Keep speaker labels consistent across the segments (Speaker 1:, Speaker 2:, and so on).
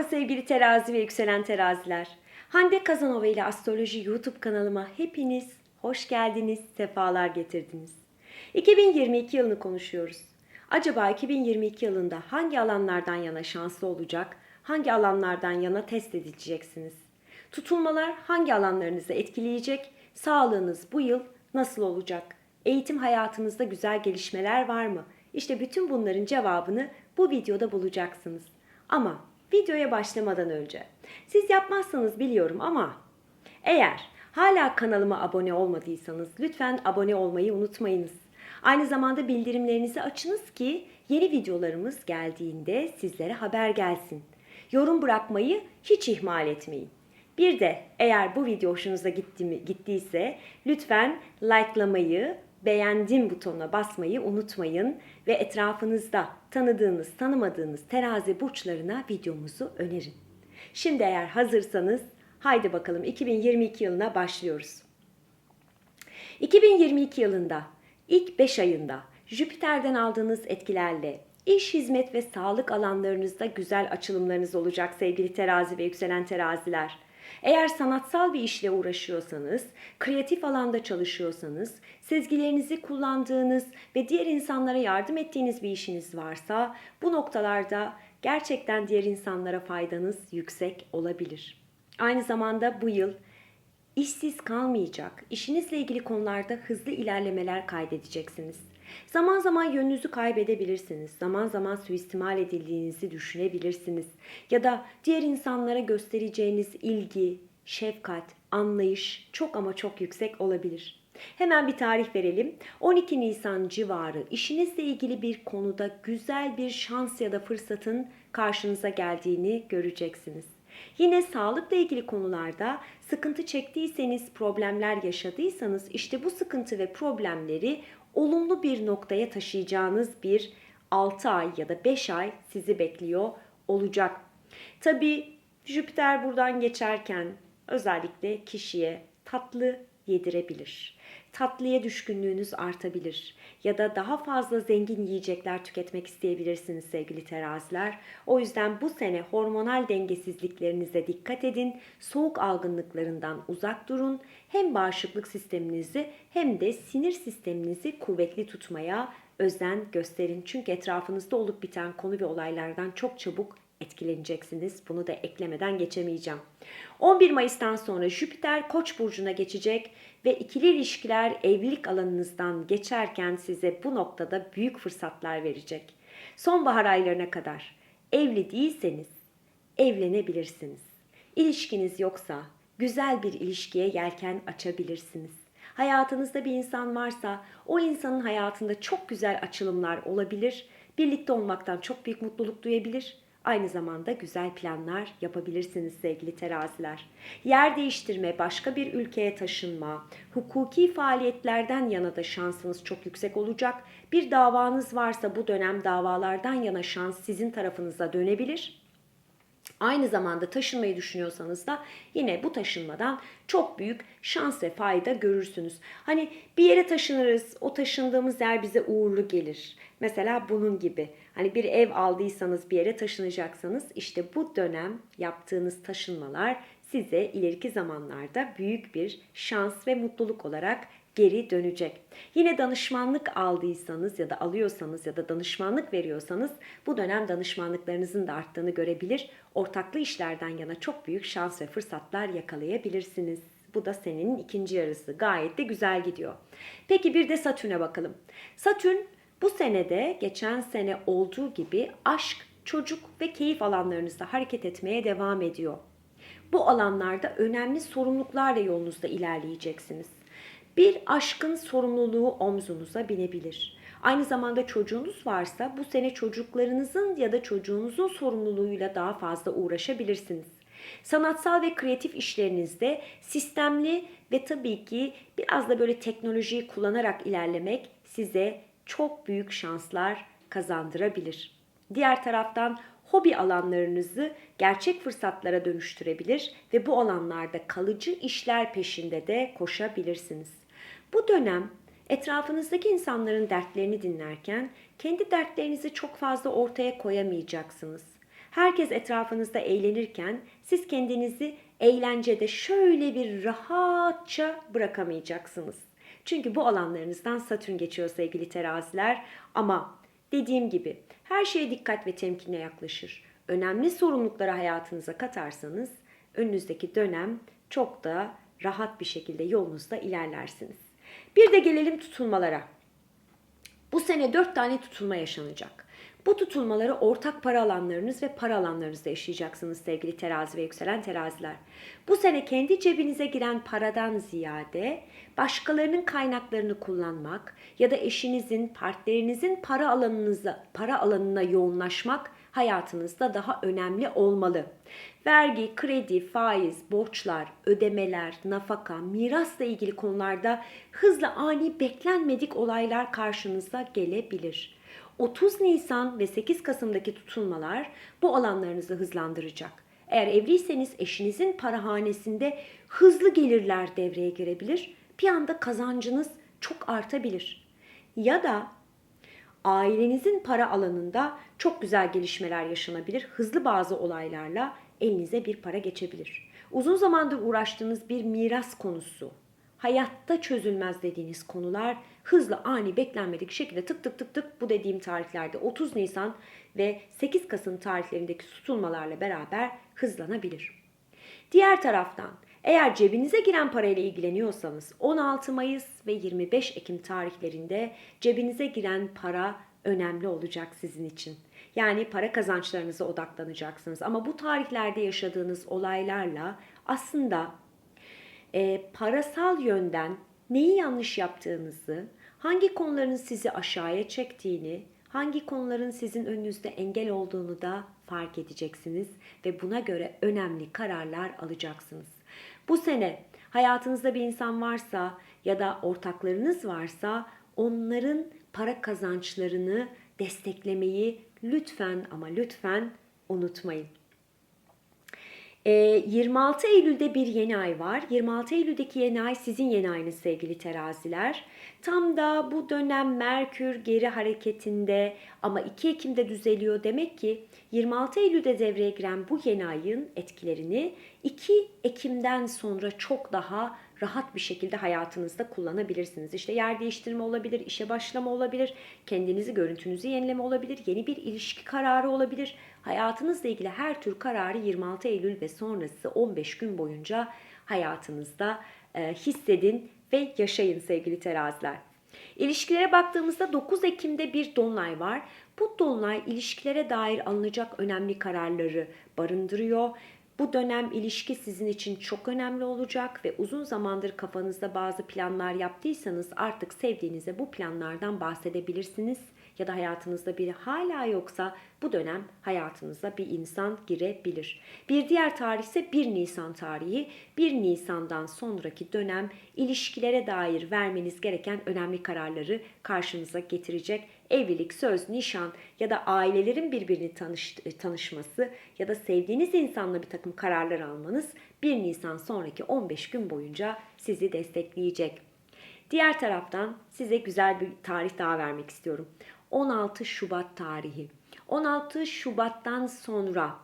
Speaker 1: Merhaba sevgili terazi ve yükselen teraziler. Hande Kazanova ile Astroloji YouTube kanalıma hepiniz hoş geldiniz, sefalar getirdiniz. 2022 yılını konuşuyoruz. Acaba 2022 yılında hangi alanlardan yana şanslı olacak, hangi alanlardan yana test edileceksiniz? Tutulmalar hangi alanlarınızı etkileyecek? Sağlığınız bu yıl nasıl olacak? Eğitim hayatınızda güzel gelişmeler var mı? İşte bütün bunların cevabını bu videoda bulacaksınız. Ama videoya başlamadan önce siz yapmazsanız biliyorum ama eğer hala kanalıma abone olmadıysanız lütfen abone olmayı unutmayınız. Aynı zamanda bildirimlerinizi açınız ki yeni videolarımız geldiğinde sizlere haber gelsin. Yorum bırakmayı hiç ihmal etmeyin. Bir de eğer bu video hoşunuza gitti mi, gittiyse lütfen likelamayı, beğendim butonuna basmayı unutmayın ve etrafınızda tanıdığınız, tanımadığınız terazi burçlarına videomuzu önerin. Şimdi eğer hazırsanız haydi bakalım 2022 yılına başlıyoruz. 2022 yılında ilk 5 ayında Jüpiter'den aldığınız etkilerle iş, hizmet ve sağlık alanlarınızda güzel açılımlarınız olacak sevgili terazi ve yükselen teraziler. Eğer sanatsal bir işle uğraşıyorsanız, kreatif alanda çalışıyorsanız, sezgilerinizi kullandığınız ve diğer insanlara yardım ettiğiniz bir işiniz varsa bu noktalarda gerçekten diğer insanlara faydanız yüksek olabilir. Aynı zamanda bu yıl işsiz kalmayacak, işinizle ilgili konularda hızlı ilerlemeler kaydedeceksiniz. Zaman zaman yönünüzü kaybedebilirsiniz. Zaman zaman suistimal edildiğinizi düşünebilirsiniz. Ya da diğer insanlara göstereceğiniz ilgi, şefkat, anlayış çok ama çok yüksek olabilir. Hemen bir tarih verelim. 12 Nisan civarı işinizle ilgili bir konuda güzel bir şans ya da fırsatın karşınıza geldiğini göreceksiniz. Yine sağlıkla ilgili konularda sıkıntı çektiyseniz, problemler yaşadıysanız işte bu sıkıntı ve problemleri olumlu bir noktaya taşıyacağınız bir 6 ay ya da 5 ay sizi bekliyor olacak. Tabi Jüpiter buradan geçerken özellikle kişiye tatlı yedirebilir. Tatlıya düşkünlüğünüz artabilir ya da daha fazla zengin yiyecekler tüketmek isteyebilirsiniz sevgili teraziler. O yüzden bu sene hormonal dengesizliklerinize dikkat edin. Soğuk algınlıklarından uzak durun. Hem bağışıklık sisteminizi hem de sinir sisteminizi kuvvetli tutmaya özen gösterin. Çünkü etrafınızda olup biten konu ve olaylardan çok çabuk etkileneceksiniz. Bunu da eklemeden geçemeyeceğim. 11 Mayıs'tan sonra Jüpiter Koç burcuna geçecek ve ikili ilişkiler evlilik alanınızdan geçerken size bu noktada büyük fırsatlar verecek. Sonbahar aylarına kadar evli değilseniz evlenebilirsiniz. İlişkiniz yoksa güzel bir ilişkiye yelken açabilirsiniz. Hayatınızda bir insan varsa o insanın hayatında çok güzel açılımlar olabilir. Birlikte olmaktan çok büyük mutluluk duyabilir Aynı zamanda güzel planlar yapabilirsiniz sevgili teraziler. Yer değiştirme, başka bir ülkeye taşınma, hukuki faaliyetlerden yana da şansınız çok yüksek olacak. Bir davanız varsa bu dönem davalardan yana şans sizin tarafınıza dönebilir. Aynı zamanda taşınmayı düşünüyorsanız da yine bu taşınmadan çok büyük şans ve fayda görürsünüz. Hani bir yere taşınırız, o taşındığımız yer bize uğurlu gelir. Mesela bunun gibi. Hani bir ev aldıysanız bir yere taşınacaksanız işte bu dönem yaptığınız taşınmalar size ileriki zamanlarda büyük bir şans ve mutluluk olarak geri dönecek. Yine danışmanlık aldıysanız ya da alıyorsanız ya da danışmanlık veriyorsanız bu dönem danışmanlıklarınızın da arttığını görebilir. Ortaklı işlerden yana çok büyük şans ve fırsatlar yakalayabilirsiniz. Bu da senenin ikinci yarısı. Gayet de güzel gidiyor. Peki bir de Satürn'e bakalım. Satürn bu senede geçen sene olduğu gibi aşk, çocuk ve keyif alanlarınızda hareket etmeye devam ediyor. Bu alanlarda önemli sorumluluklarla yolunuzda ilerleyeceksiniz. Bir aşkın sorumluluğu omzunuza binebilir. Aynı zamanda çocuğunuz varsa bu sene çocuklarınızın ya da çocuğunuzun sorumluluğuyla daha fazla uğraşabilirsiniz. Sanatsal ve kreatif işlerinizde sistemli ve tabii ki biraz da böyle teknolojiyi kullanarak ilerlemek size çok büyük şanslar kazandırabilir. Diğer taraftan hobi alanlarınızı gerçek fırsatlara dönüştürebilir ve bu alanlarda kalıcı işler peşinde de koşabilirsiniz. Bu dönem etrafınızdaki insanların dertlerini dinlerken kendi dertlerinizi çok fazla ortaya koyamayacaksınız. Herkes etrafınızda eğlenirken siz kendinizi eğlencede şöyle bir rahatça bırakamayacaksınız. Çünkü bu alanlarınızdan Satürn geçiyor sevgili teraziler ama dediğim gibi her şeye dikkat ve temkinle yaklaşır. Önemli sorumlulukları hayatınıza katarsanız önünüzdeki dönem çok da rahat bir şekilde yolunuzda ilerlersiniz. Bir de gelelim tutulmalara. Bu sene 4 tane tutulma yaşanacak. Bu tutulmaları ortak para alanlarınız ve para alanlarınızda yaşayacaksınız sevgili terazi ve yükselen teraziler. Bu sene kendi cebinize giren paradan ziyade başkalarının kaynaklarını kullanmak ya da eşinizin, partnerinizin para alanınıza, para alanına yoğunlaşmak hayatınızda daha önemli olmalı. Vergi, kredi, faiz, borçlar, ödemeler, nafaka, mirasla ilgili konularda hızla ani beklenmedik olaylar karşınıza gelebilir. 30 Nisan ve 8 Kasım'daki tutulmalar bu alanlarınızı hızlandıracak. Eğer evliyseniz eşinizin parahanesinde hızlı gelirler devreye girebilir. Bir anda kazancınız çok artabilir. Ya da ailenizin para alanında çok güzel gelişmeler yaşanabilir. Hızlı bazı olaylarla elinize bir para geçebilir. Uzun zamandır uğraştığınız bir miras konusu, hayatta çözülmez dediğiniz konular hızlı ani beklenmedik şekilde tık tık tık tık bu dediğim tarihlerde 30 Nisan ve 8 Kasım tarihlerindeki tutulmalarla beraber hızlanabilir. Diğer taraftan eğer cebinize giren parayla ilgileniyorsanız 16 Mayıs ve 25 Ekim tarihlerinde cebinize giren para önemli olacak sizin için. Yani para kazançlarınıza odaklanacaksınız. Ama bu tarihlerde yaşadığınız olaylarla aslında e, parasal yönden neyi yanlış yaptığınızı, hangi konuların sizi aşağıya çektiğini, hangi konuların sizin önünüzde engel olduğunu da fark edeceksiniz ve buna göre önemli kararlar alacaksınız. Bu sene hayatınızda bir insan varsa ya da ortaklarınız varsa onların para kazançlarını desteklemeyi lütfen ama lütfen unutmayın. 26 Ee, Eylül'de bir yeni ay var. 26 Eylül'deki yeni ay sizin yeni ayınız sevgili teraziler. Tam da bu dönem Merkür geri hareketinde ama 2 Ekim'de düzeliyor. Demek ki 26 Eylül'de devreye giren bu yeni ayın etkilerini 2 Ekim'den sonra çok daha rahat bir şekilde hayatınızda kullanabilirsiniz. İşte yer değiştirme olabilir, işe başlama olabilir, kendinizi, görüntünüzü yenileme olabilir, yeni bir ilişki kararı olabilir. Hayatınızla ilgili her tür kararı 26 Eylül ve sonrası 15 gün boyunca hayatınızda e, hissedin ve yaşayın sevgili teraziler. İlişkilere baktığımızda 9 Ekim'de bir dolunay var. Bu dolunay ilişkilere dair alınacak önemli kararları barındırıyor. Bu dönem ilişki sizin için çok önemli olacak ve uzun zamandır kafanızda bazı planlar yaptıysanız artık sevdiğinize bu planlardan bahsedebilirsiniz. Ya da hayatınızda biri hala yoksa bu dönem hayatınıza bir insan girebilir. Bir diğer tarih ise 1 Nisan tarihi. 1 Nisan'dan sonraki dönem ilişkilere dair vermeniz gereken önemli kararları karşınıza getirecek evlilik, söz, nişan ya da ailelerin birbirini tanış, tanışması ya da sevdiğiniz insanla bir takım kararlar almanız 1 Nisan sonraki 15 gün boyunca sizi destekleyecek. Diğer taraftan size güzel bir tarih daha vermek istiyorum. 16 Şubat tarihi. 16 Şubat'tan sonra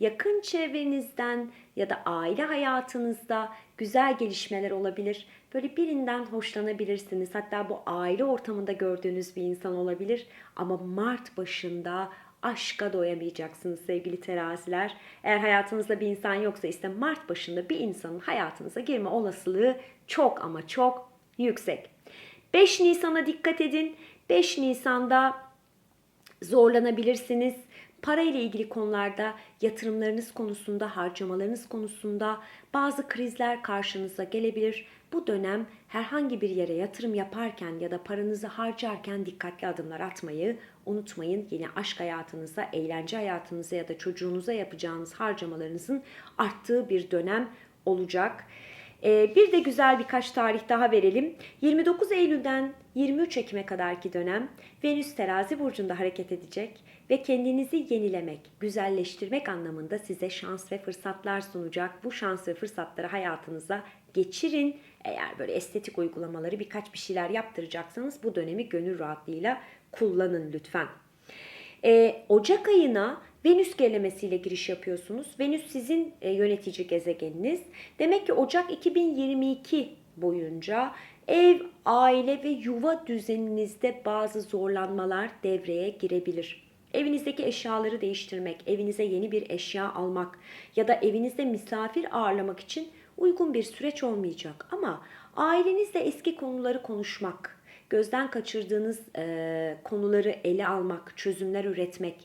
Speaker 1: yakın çevrenizden ya da aile hayatınızda güzel gelişmeler olabilir. Böyle birinden hoşlanabilirsiniz. Hatta bu aile ortamında gördüğünüz bir insan olabilir. Ama Mart başında aşka doyamayacaksınız sevgili teraziler. Eğer hayatınızda bir insan yoksa işte Mart başında bir insanın hayatınıza girme olasılığı çok ama çok yüksek. 5 Nisan'a dikkat edin. 5 Nisan'da zorlanabilirsiniz. Para ile ilgili konularda yatırımlarınız konusunda, harcamalarınız konusunda bazı krizler karşınıza gelebilir. Bu dönem herhangi bir yere yatırım yaparken ya da paranızı harcarken dikkatli adımlar atmayı unutmayın. Yine aşk hayatınıza, eğlence hayatınıza ya da çocuğunuza yapacağınız harcamalarınızın arttığı bir dönem olacak. Ee, bir de güzel birkaç tarih daha verelim. 29 Eylül'den 23 Ekim'e kadarki dönem Venüs terazi burcunda hareket edecek ve kendinizi yenilemek, güzelleştirmek anlamında size şans ve fırsatlar sunacak. Bu şans ve fırsatları hayatınıza geçirin. Eğer böyle estetik uygulamaları birkaç bir şeyler yaptıracaksanız bu dönemi gönül rahatlığıyla kullanın lütfen. Ee, Ocak ayına Venüs gerilemesiyle giriş yapıyorsunuz. Venüs sizin e, yönetici gezegeniniz. Demek ki Ocak 2022 boyunca ev, aile ve yuva düzeninizde bazı zorlanmalar devreye girebilir. Evinizdeki eşyaları değiştirmek, evinize yeni bir eşya almak ya da evinizde misafir ağırlamak için uygun bir süreç olmayacak. Ama ailenizle eski konuları konuşmak, gözden kaçırdığınız e, konuları ele almak, çözümler üretmek,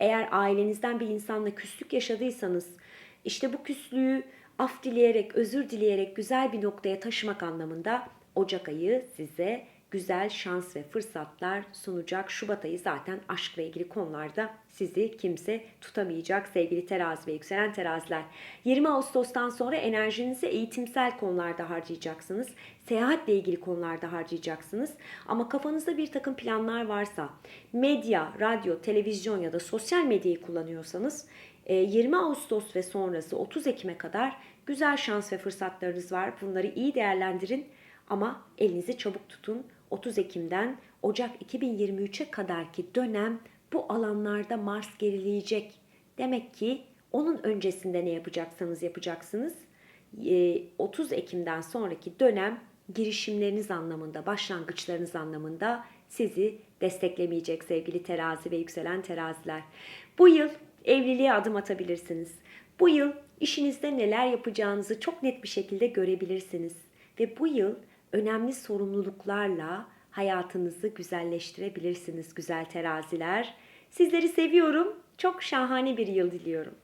Speaker 1: eğer ailenizden bir insanla küslük yaşadıysanız, işte bu küslüğü af dileyerek, özür dileyerek güzel bir noktaya taşımak anlamında Ocak ayı size güzel şans ve fırsatlar sunacak. Şubat ayı zaten aşkla ilgili konularda sizi kimse tutamayacak sevgili terazi ve yükselen teraziler. 20 Ağustos'tan sonra enerjinizi eğitimsel konularda harcayacaksınız. Seyahatle ilgili konularda harcayacaksınız. Ama kafanızda bir takım planlar varsa, medya, radyo, televizyon ya da sosyal medyayı kullanıyorsanız 20 Ağustos ve sonrası 30 Ekim'e kadar güzel şans ve fırsatlarınız var. Bunları iyi değerlendirin ama elinizi çabuk tutun. 30 Ekim'den Ocak 2023'e kadarki dönem bu alanlarda Mars gerileyecek. Demek ki onun öncesinde ne yapacaksanız yapacaksınız. 30 Ekim'den sonraki dönem girişimleriniz anlamında, başlangıçlarınız anlamında sizi desteklemeyecek sevgili terazi ve yükselen teraziler. Bu yıl evliliğe adım atabilirsiniz. Bu yıl işinizde neler yapacağınızı çok net bir şekilde görebilirsiniz. Ve bu yıl önemli sorumluluklarla hayatınızı güzelleştirebilirsiniz güzel teraziler. Sizleri seviyorum. Çok şahane bir yıl diliyorum.